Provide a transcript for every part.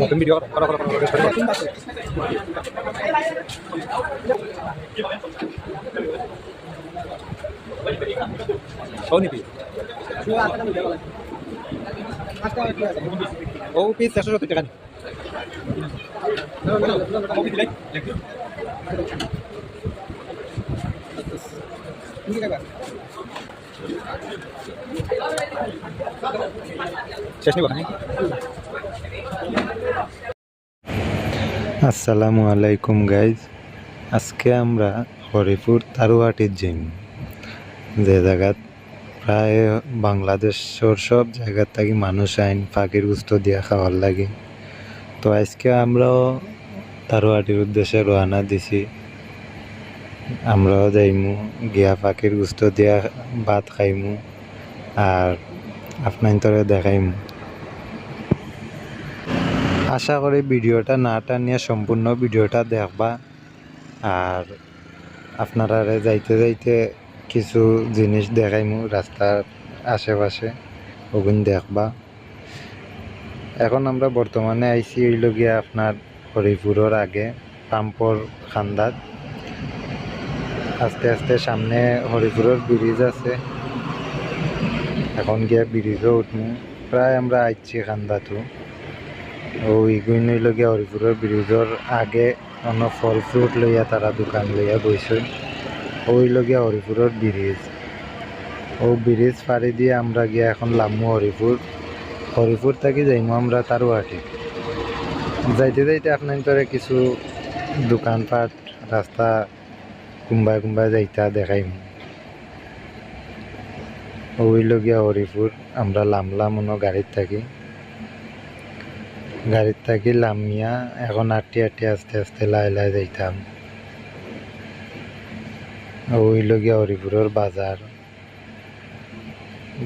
তুমি ভিডিও করো করো করো ও নিবি ও পিস চারশো সত্তর টাকা শেষ নিব না আসসালামু আলাইকুম গাইজ আজকে আমরা হরিপুর তারুহাটির যাইম যে জায়গাত প্রায় বাংলাদেশের সব জায়গার থাকি মানুষ আইন পাখির গুস্ত দিয়া খাওয়ার লাগে। তো আজকে আমরাও তারুহাটির উদ্দেশ্যে রওনা দিছি। আমরাও যাইমু, গিয়া পাখির গুস্ত দিয়া ভাত খাইমু আর আপনার তরে দেখাইমু। আশা করি ভিডিওটা না টানিয়া সম্পূর্ণ ভিডিওটা দেখবা আর আপনারা যাইতে যাইতে কিছু জিনিস দেখাইমু রাস্তার আশেপাশে, ওগুন দেখবা। এখন আমরা বর্তমানে আইসি হইল গিয়া আপনার হরিপুরের আগে পাম্পর খান্দাত। আস্তে আস্তে সামনে হরিপুরের ব্রিজ আছে। এখন গিয়া ব্রিজও উঠমু। প্রায় আমরা আইছি খান্দাতো ওই গুণ লগিয়া হরিপুরের ব্রিজর আগে অন্য ফল ফ্রুট লইয়া তারা দোকান লইয়া বইছে। ওই লগিয়া হরিপুরের ব্রিজ ও ব্রিজ পাড়ি দিয়ে আমরা গিয়া এখন লামু হরিপুর। হরিপুর থাকি যাইমু আমরা তারুয়াটি যাইতে যাইতে আপনার কিছু দোকানপাট, রাস্তা কোনবাই কোনবাই যাইতা দেখাইমু ওই লগিয়া হরিপুর, আমরা লামলাম অন্য গাড়ির থাকি। গাড়ির থাকি লামিয়া, এখন আটটি আটটি আস্তে আস্তে লাই লাই যাইতাম ওই লগিয়া হরিপুরের বাজার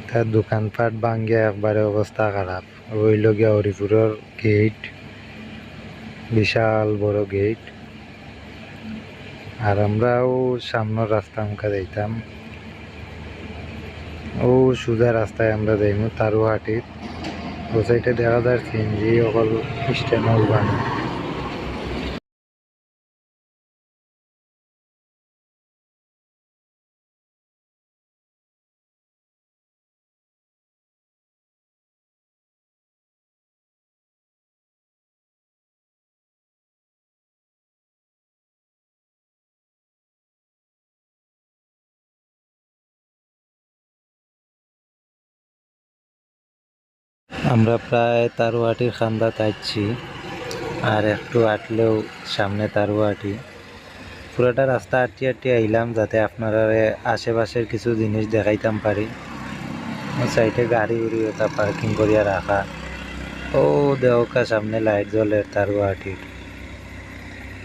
তার দোকানপাট ভাঙ্গে একবারে অবস্থা খারাপ ওই লগিয়া হরিপুরের গেট বিশাল বড় গেট আর আমরাও সামনের রাস্তা আমাকে যাইতাম। ও সোজা রাস্তায় আমরা যাইমু তারুহাটির। ও সাইডে দেখা যায় সিএনজি অকল স্ট্যান্ড বানা আমরা প্রায় তারুয়াটির খান্দা আইছি আর একটু আটলেও সামনে তারুয়াটি। পুরোটা রাস্তা আটটি আটটি আইলাম যাতে আপনারা আশেপাশের কিছু জিনিস দেখাইতাম পারি। সাইডে গাড়ি উড়ি ওটা পার্কিং করিয়া রাখা। ও দেওকা সামনে লাইট জ্বলে তারুয়াটির।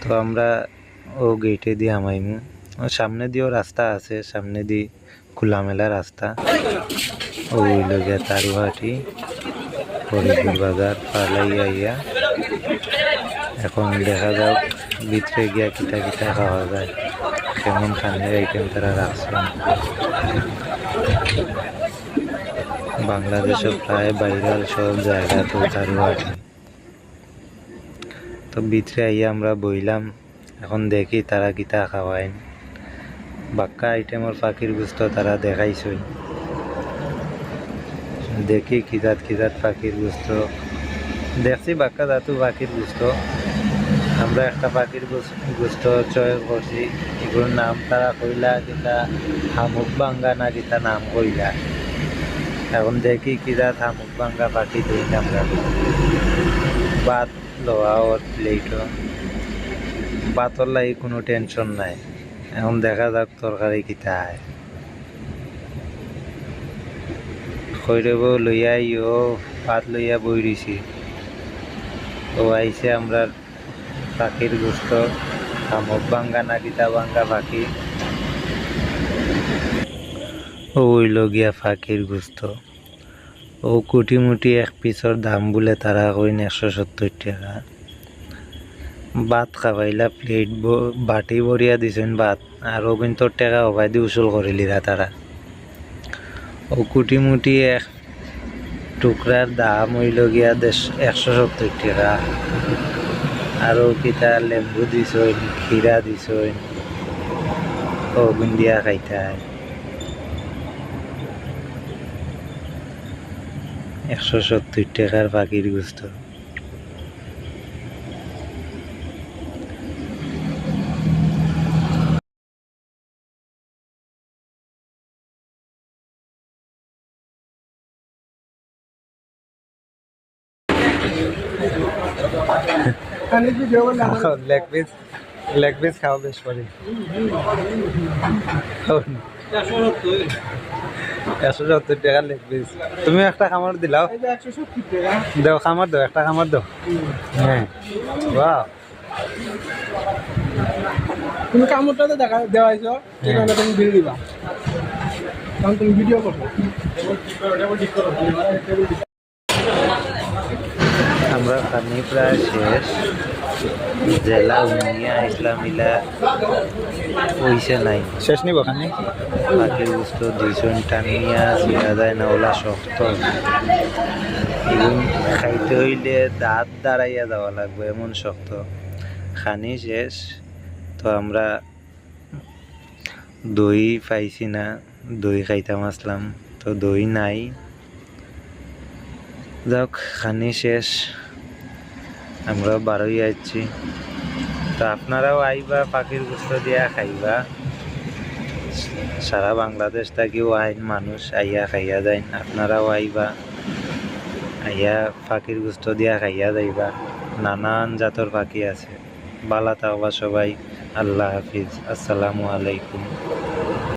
তো আমরা ও গেটে দিয়ে আমাইমু ও সামনে দিয়েও রাস্তা আছে, সামনে দিয়ে খোলামেলা রাস্তা। ওই লগে তারুয়াটি। হরিপুর বাজার, পালাইয়া ইয়া এখন দেখা যাক, ভিতরে গিয়া কিতা কিতা খাওয়া যায়। কেমন খানের আইটেম তারা রাখছেন বাংলাদেশে প্রায় বাইরাল সব জায়গা তো তারুয়াটি তো ভিতরে আইয়া আমরা বইলাম, এখন দেখি তারা কিতা খাওয়াইন বাক্কা আইটেমের পাখির গুস্ত তারা দেখাইছই দেখি কিজাত কিজাত পাখির গুস্ত। দেখছি বাক্কা দাতু পাখির গুস্ত। আমরা একটা পাখির গুস- গুস্ত চয়েস করছি। এগুলোর নাম তারা কইলা যেটা হামুক বাঙ্গা না যেটা নাম কইলা। এখন দেখি কিজাত হামুক বাঙ্গা পাখি দিই আমরা ভাত লোয়া ওর প্লেটও ভাতর লাগি কোনো টেনশন নাই। এখন দেখা যাক তরকারি কিতা হয়। খৈরব লইয়া ইও ভাত লইয়া বই রইছি তো আইসে আমরা পাখির গুস্ত শামুক বাঙ্গা না কিতা বাঙ্গা পাখি। ওই লগিয়া পাখির গুস্ত। ও কুটি মুটি এক পিসর দাম বলে তারা কইন একশো সত্তর টাকা। ভাত খাবাইলা প্লেট বাটি বরিয়া দিছেন ভাত। আর ও কিন্তু টাকা অবাই দি উসুল করিলিরা তারা ও কুটিমুটি এক টুকরার দাম হইল গিয়া দেশ একশো সত্তর টাকা। আরও কিতা লেম্বু দিছইন ক্ষীরা দিছইন ও দিয়া খাইতায় একশো সত্তর টাকার পাখির গুস্ত। লেগ পিস লেগ পিস খাওয়া বেশ করে। একশো সত্তর টাকার লেগ পিস তুমি একটা খামার দিলাও। দাও খামার দাও একটা খামার দাও। হ্যাঁ। বাহ। তুমি কামড়টাতে দেখা দেওয়াইছো সেখানে তুমি বিল দিবা। কারণ তুমি ভিডিও করো। আমরা খানি প্রায় শেষ। জেলা উমিয়া ইসলামিলা পয়সা নাই। শেষ নিব খানি? পাখির গুস্ত দুইজন টানিয়া ছিঁড়া যায় না ওলা শক্ত। এগুন খাইতে হইলে দাঁত দাঁড়াইয়া যাওয়া লাগবে এমন শক্ত। খানি শেষ। তো আমরা দই পাইছি না দই খাইতাম আসলাম। তো দই নাই। যাক খানি শেষ। আমরা বারোই আসছি তো আপনারাও আইবা, পাখির গুস্ত দিয়া খাইবা। সারা বাংলাদেশ থেকেও আইন মানুষ আইয়া খাইয়া যাইন, আপনারাও আইবা। আইয়া পাখির গুস্ত দিয়া খাইয়া যাইবা। নানান জাতর পাখি আছে। বালা থাকবা সবাই, আল্লাহ হাফিজ। আসসালামু আলাইকুম।